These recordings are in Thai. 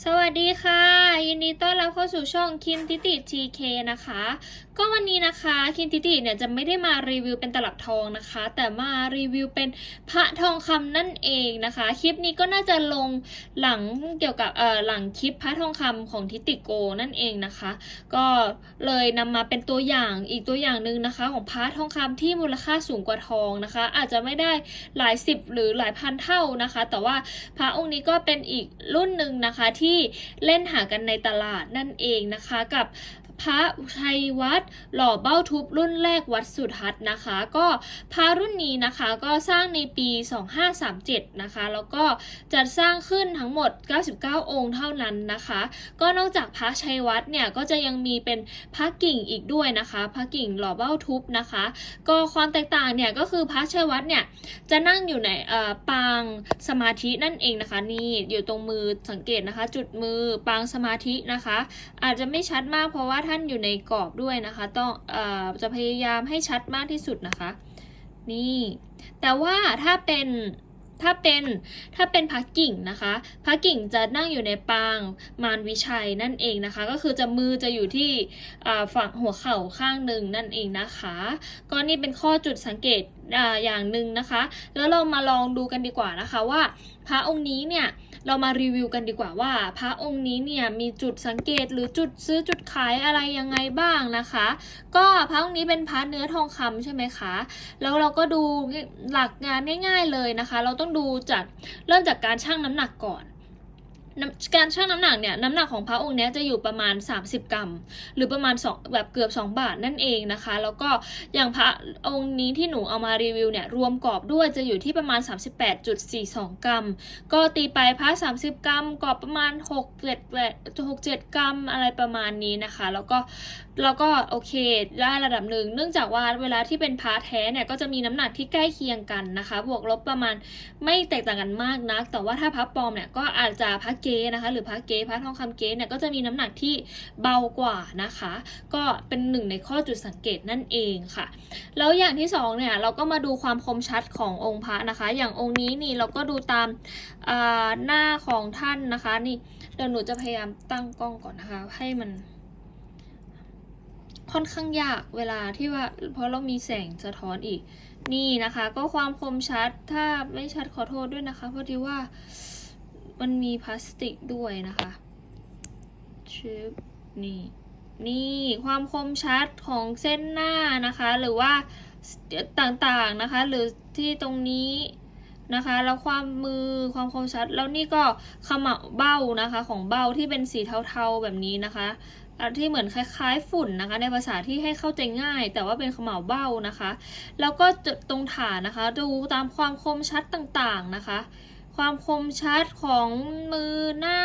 สวัสดีค่ะ ยินดีต้อนรับเข้าสู่ช่องคินติติ TK นะคะ ก็วันนี้นะคะคินติติเนี่ยจะไม่ได้มารีวิวเป็นตลับทองนะคะ แต่มารีวิวเป็นพระทองคำนั่นเองนะคะ คลิปนี้ก็น่าจะลงหลังเกี่ยวกับเอ่อหลังคลิปพระทองคำของทิติโกนั่นเองนะคะ ก็เลยนำมาเป็นตัวอย่างอีกตัวอย่างหนึ่งนะคะ ของพระทองคำที่มูลค่าสูงกว่าทองนะคะ อาจจะไม่ได้หลายสิบหรือหลายพันเท่านะคะ แต่ว่าพระองค์นี้ก็เป็นอีกรุ่นหนึ่งนะคะที่เล่นหากันในตลาดนั่นเองนะคะ กับ พระชัยวัดหล่อเบ้าทุบรุ่นแรกวัดสุทัศน์นะคะ ก็พระรุ่นนี้นะคะก็สร้างในปี 2537 นะคะ แล้วก็จัดสร้างขึ้นทั้งหมด 99 องค์เท่านั้นนะคะ ก็นอกจากพระชัยวัดเนี่ยก็จะยังมีเป็นพระกิ่งอีกด้วยนะคะ พระกิ่งหล่อเบ้าทุบนะคะ ก็ความแตกต่างเนี่ยก็คือพระชัยวัดเนี่ยจะนั่งอยู่ในปางสมาธินั่นเองนะคะนี่อยู่ตรงมือสังเกตนะคะ จุดมือปางสมาธินะคะ อาจจะไม่ชัดมากเพราะว่าท่านอยู่ในกรอบด้วยนะคะ ต้องอจะพยายามให้ชัดมากที่สุดนะคะ นี่ แต่ว่าถ้าเป็นถ้าเป็นถ้าเป็นพักกิ่งนะคะพักกิ่งจะนั่งอยู่ในปางมารวิชัยนั่นเองนะคะ ก็คือจะมือจะอยู่ที่ฝั่งหัวเข่าข้างหนึ่งนั่นเองนะคะ ก็นี่เป็นข้อจุดสังเกต อย่างหนึ่งนะคะ แล้วเรามาลองดูกันดีกว่านะคะว่า พระองค์นี้เนี่ยเรามารีวิวกันดีกว่าว่า พระองค์นี้เนี่ยมีจุดสังเกตหรือจุดซื้อจุดขายอะไรยังไงบ้างนะคะ ก็พระองค์นี้เป็นพระเนื้อทองคำใช่ไหมคะแล้วเราก็ดูหลักงานง่าย ๆเลยนะคะ เราต้องดูจากเริ่มจากการชั่งน้ำหนักก่อน การชั่งน้ำหนักเนี่ยน้ำหนักของพระองค์เนี้ยจะอยู่ประมาณ 30 กรัม หรือประมาณ2แบบเกือบ 2 บาทนั่นเองนะคะ แล้วก็อย่างพระองค์นี้ที่หนูเอามารีวิวเนี่ยรวมกรอบด้วยจะอยู่ที่ประมาณ 38.42 กรัม ก็ตีไปพระ 30 กรัมกรอบประมาณ6 7 6 7กรัมอะไรประมาณนี้นะคะ แล้วก็แล้วก็โอเคได้ระดับหนึ่ง เนื่องจากว่าเวลาที่เป็นพระแท้เนี่ยก็จะมีน้ำหนักที่ใกล้เคียงกันนะคะ บวกลบประมาณไม่แตกต่างกันมากนัก แต่ว่าถ้าพระปลอมเนี่ยก็อาจจะพระเก๊นะคะ หรือพระเก๊พระทองคำเก๊เนี่ยก็จะมีน้ำหนักที่เบากว่านะคะ ก็เป็นหนึ่งในข้อจุดสังเกตนั่นเองค่ะ แล้วอย่างที่สองเนี่ยเราก็มาดูความคมชัดขององค์พระนะคะ อย่างองค์นี้นี่เราก็ดูตามาหน้าของท่านนะคะ นี่เดี๋ยวหนูจะพยายามตั้งกล้องก่อนนะคะ ให้มัน ค่อนข้างยากเวลาที่ว่าเพราะเรามีแสงสะท้อนอีก นี่นะคะ ก็ความคมชัดถ้าไม่ชัดขอโทษด้วยนะคะเพราะดีว่ามันมีพลาสติกด้วยนะคะชึบนี่นี่ความคมชัดของเส้นหน้านะคะ หรือว่าต่างๆนะคะ หรือที่ตรงนี้นะคะแล้วความมือความคมชัด แล้วนี่ก็ขมเหลาเบ้านะคะ ของเบ้าที่เป็นสีเทาๆแบบนี้นะคะ ที่เหมือนคล้ายๆฝุ่นนะคะ ในภาษาที่ให้เข้าใจง่าย แต่ว่าเป็นขมเหลาเบ้านะคะ แล้วก็จุดตรงฐานนะคะ ดูตามความคมชัดต่างๆนะคะ ความคมชัดของมือหน้า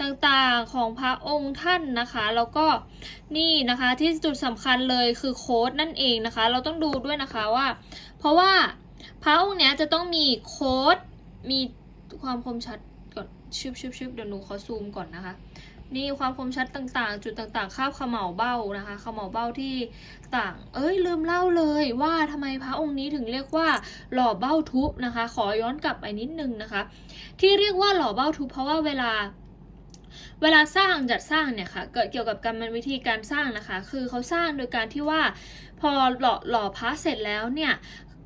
ต่างๆของพระองค์ท่านนะคะ แล้วก็นี่นะคะที่จุดสำคัญเลยคือโค้ดนั่นเองนะคะ เราต้องดูด้วยนะคะว่า เพราะว่าพระองค์เนี้ยจะต้องมีโค้ดมีความคมชัดก่อนชิบชิบชิบเดี๋ยวหนูขอซูมก่อนนะคะ นี่ความคมชัดต่างๆ จุดต่างๆคาบขม่าเบ้านะคะขม่าเบ้าที่ต่าง เอ้ยลืมเล่าเลยว่าทำไมพระองค์นี้ถึงเรียกว่าหล่อเบ้าทุบนะคะ ขอย้อนกลับไปนิดนึงนะคะ ที่เรียกว่าหล่อเบ้าทุบเพราะว่าเวลาเวลาสร้างจัดสร้างเนี่ยค่ะเกิดเกี่ยวกับการมวิธีการสร้างนะคะ คือเขาสร้างโดยการที่ว่าพอหล่อหล่อพระเสร็จแล้วเนี่ย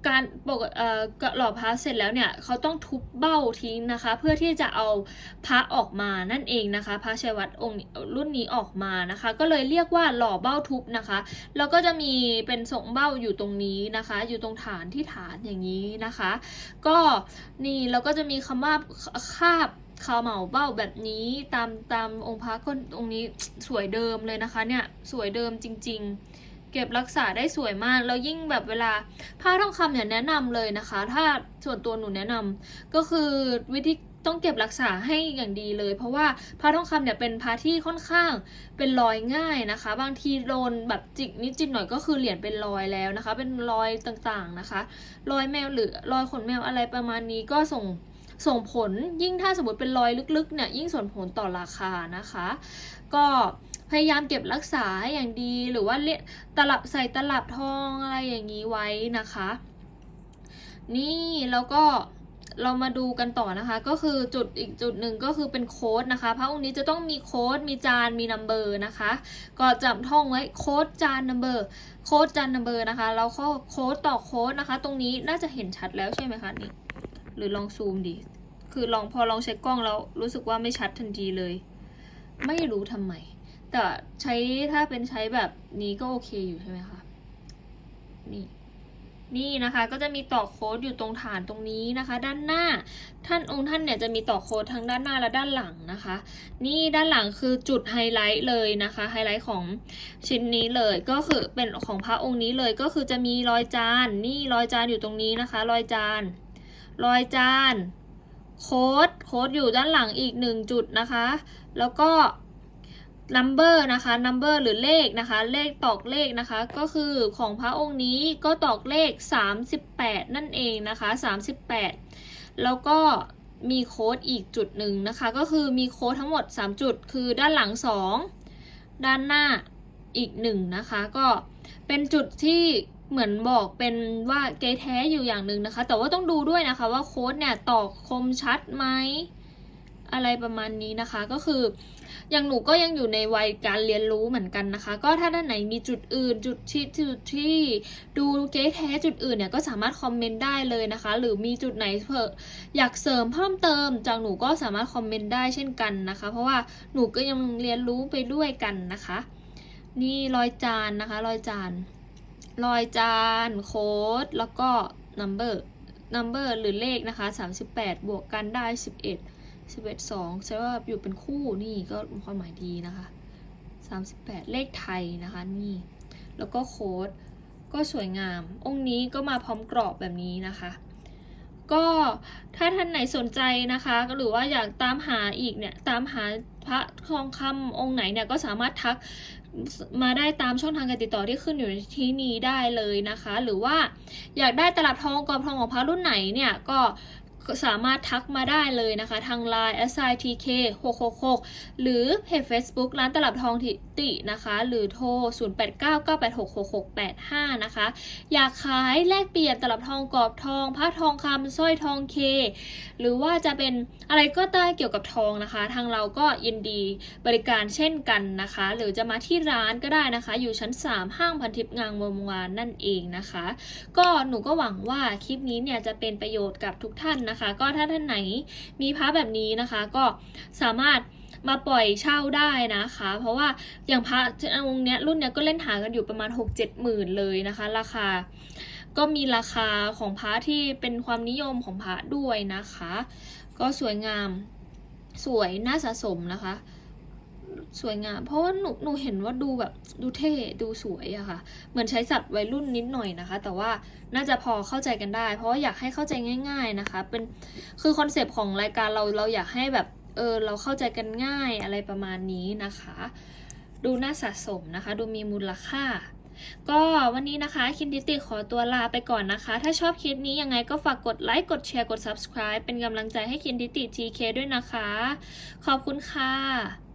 การปกอ่อหล่อพระเสร็จแล้วเนี่ยเขาต้องทุบเบ้าทิ้งนะคะ เพื่อที่จะเอาพระออกมานั่นเองนะคะ พระชัยวัดองค์รุ่นนี้ออกมานะคะ ก็เลยเรียกว่าหล่อเบ้าทุบนะคะ แล้วก็จะมีเป็นทรงเบ้าอยู่ตรงนี้นะคะ อยู่ตรงฐานที่ฐานอย่างนี้นะคะ ก็นี่แล้วก็จะมีคำว่าคาบขาวเหมาเบ้าแบบนี้ตามตามองค์พระก็องค์นี้สวยเดิมเลยนะคะเนี่ยสวยเดิมจริง ๆ เก็บรักษาได้สวยมาก แล้วยิ่งแบบเวลาผ้าทองคำเนี่ยแนะนำเลยนะคะ ถ้าส่วนตัวหนูแนะนำก็คือวิธีต้องเก็บรักษาให้อย่างดีเลย เพราะว่าผ้าทองคำเนี่ยเป็นผ้าที่ค่อนข้างเป็นรอยง่ายนะคะ บางทีโดนแบบจิกนิดจิกหน่อยก็คือเหรียญเป็นรอยแล้วนะคะ เป็นรอยต่างๆนะคะ รอยแมวหรือรอยขนแมวอะไรประมาณนี้ก็ส่งส่งผลยิ่งถ้าสมมติเป็นรอยลึกๆเนี่ยยิ่งส่งผลต่อราคานะคะ ก็ พยายามเก็บรักษาให้อย่างดีหรือว่าเรียกตลับใส่ตลับทองอะไรอย่างนี้ไว้นะคะ นี่แล้วก็เรามาดูกันต่อนะคะ ก็คือจุดอีกจุดหนึ่งก็คือเป็นโค้ดนะคะพระองค์นี้จะต้องมีโค้ดมีจานมีนัมเบอร์นะคะ ก็จำท่องไว้โค้ดจานนัมเบอร์โค้ดจานนัมเบอร์นะคะแล้วก็โค้ดต่อโค้ดนะคะ ตรงนี้น่าจะเห็นชัดแล้วใช่ไหมคะนี่หรือลองซูมดิคือลองพอลองใช้กล้องแล้วรู้สึกว่าไม่ชัดทันทีเลย ไม่รู้ทำไม แต่ใช้ถ้าเป็นใช้แบบนี้ก็โอเคอยู่ใช่ไหมคะ นี่ นี่นะคะก็จะมีต่อโค้ดอยู่ตรงฐานตรงนี้นะคะ ด้านหน้า ท่านองค์ท่านเนี่ยจะมีต่อโค้ดทั้งด้านหน้าและด้านหลังนะคะ นี่ด้านหลังคือจุดไฮไลท์เลยนะคะ ไฮไลท์ของชิ้นนี้เลยก็คือเป็นของพระองค์นี้เลยก็คือจะมีรอยจาน นี่รอยจานอยู่ตรงนี้นะคะ รอยจาน รอยจาน โค้ด โค้ดอยู่ด้านหลังอีกหนึ่งจุดนะคะ แล้วก็ number นะคะ number หรือเลขนะคะ เลขตอกเลขนะคะ ก็คือของพระองค์นี้ก็ตอกเลข 38 นั่นเองนะคะ 38 แล้วก็มีโค้ดอีกจุดหนึ่งนะคะ ก็คือมีโค้ดทั้งหมด 3 จุด คือด้านหลัง 2 ด้านหน้าอีก 1 นะคะ ก็เป็นจุดที่เหมือนบอกเป็นว่าเกยแท้อยู่อย่างหนึ่งนะคะ แต่ว่าต้องดูด้วยนะคะว่าโค้ดเนี่ยตอกคมชัดไหม อะไรประมาณนี้นะคะ ก็คืออย่างหนูก็ยังอยู่ในวัยการเรียนรู้เหมือนกันนะคะ ก็ถ้าด้านไหนมีจุดอื่น จุดที่จุดที่ดูเก๊แท้จุดอื่นเนี่ยก็สามารถคอมเมนต์ได้เลยนะคะ หรือมีจุดไหนเพิ่อยากเสริมเพิ่มเติม จากหนูก็สามารถคอมเมนต์ได้เช่นกันนะคะ เพราะว่าหนูก็ยังเรียนรู้ไปด้วยกันนะคะ นี่รอยจานนะคะ รอยจานรอยจานโค้ดแล้วก็ number number หรือเลขนะคะ 38 บวกกันได้ 11 11 2ใช่ว่าอยู่เป็นคู่นี่ก็ความหมายดีนะคะ38เลขไทยนะคะนี่ แล้วก็โค้ดก็สวยงาม องค์นี้ก็มาพร้อมกรอบแบบนี้นะคะ ก็ถ้าท่านไหนสนใจนะคะหรือว่าอยากตามหาอีกเนี่ยตามหาพระทองคำองค์ไหนเนี่ยก็สามารถทักมาได้ตามช่องทางการติดต่อที่ขึ้นอยู่ในที่นี้ได้เลยนะคะ หรือว่าอยากได้ตลับทองกรอบทองของพระรุ่นไหนเนี่ยก็ สามารถทักมาได้เลยนะคะ ทาง Line s i t k 666หรือเพจ Facebook ร้านตลับทองทิตินะคะ หรือโทร 0899866685 นะคะ อยากขายแลกเปลี่ยนตลับทองกรอบทองผ้าทองคำสร้อยทองเค หรือว่าจะเป็นอะไรก็ได้เกี่ยวกับทองนะคะ ทางเราก็ยินดีบริการเช่นกันนะคะ หรือจะมาที่ร้านก็ได้นะคะ อยู่ชั้น 3 ห้างพันทิพย์งามวงวานนั่นเองนะคะ ก็หนูก็หวังว่าคลิปนี้เนี่ยจะเป็นประโยชน์กับทุกท่านนะคะ ก็ถ้าท่านไหนมีพระแบบนี้นะคะ ก็สามารถมาปล่อยเช่าได้นะคะ เพราะว่าอย่างพระองค์เนี้ยรุ่นเนี้ยก็เล่นหากันอยู่ประมาณ 6-7หมื่นเลยนะคะ ราคาก็มีราคาของพระที่เป็นความนิยมของพระด้วยนะคะ ก็สวยงามสวยน่าสะสมนะคะ สวยงาม เพราะว่าหนูหนูเห็นว่าดูแบบดูเท่ดูสวยอะค่ะ เหมือนใช้สัตว์วัยรุ่นนิดหน่อยนะคะ แต่ว่าน่าจะพอเข้าใจกันได้ เพราะว่าอยากให้เข้าใจง่าย ๆนะคะ เป็นคือคอนเซปต์ของรายการเราเราอยากให้แบบเออเราเข้าใจกันง่ายอะไรประมาณนี้นะคะ ดูน่าสะสมนะคะ ดูมีมูลค่าก็วันนี้นะคะคินดิติขอตัวลาไปก่อนนะคะ ถ้าชอบคลิปนี้ยังไงก็ฝากกดไลค์กดแชร์กด subscribe เป็นกำลังใจให้คินดิติ TK ด้วยนะคะ ขอบคุณค่ะ